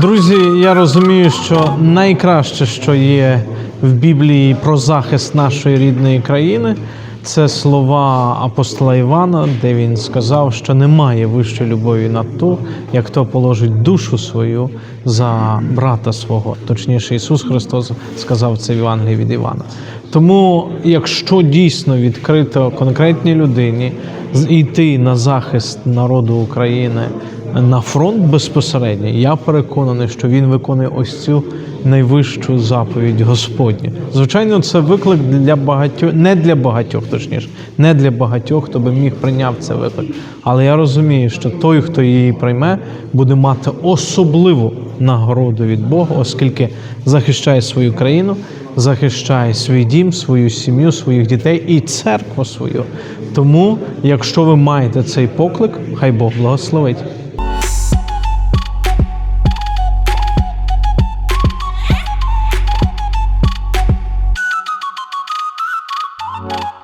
Друзі, я розумію, що найкраще, що є в Біблії про захист нашої рідної країни, це слова апостола Івана, де він сказав, що немає вищої любові над ту, як хто положить душу свою за брата свого. Точніше, Ісус Христос сказав це в Євангелії від Івана. Тому, якщо дійсно відкрито конкретній людині йти на захист народу України на фронт безпосередньо, я переконаний, що він виконує ось цю найвищу заповідь Господню. Звичайно, це виклик для багатьох, не для багатьох, точніше, не для багатьох, хто би міг прийняв цей виклик. Але я розумію, що той, хто її прийме, буде мати особливу нагороду від Бога, оскільки захищає свою країну, Захищає свій дім, свою сім'ю, своїх дітей і церкву свою. Тому, якщо ви маєте цей поклик, хай Бог благословить. you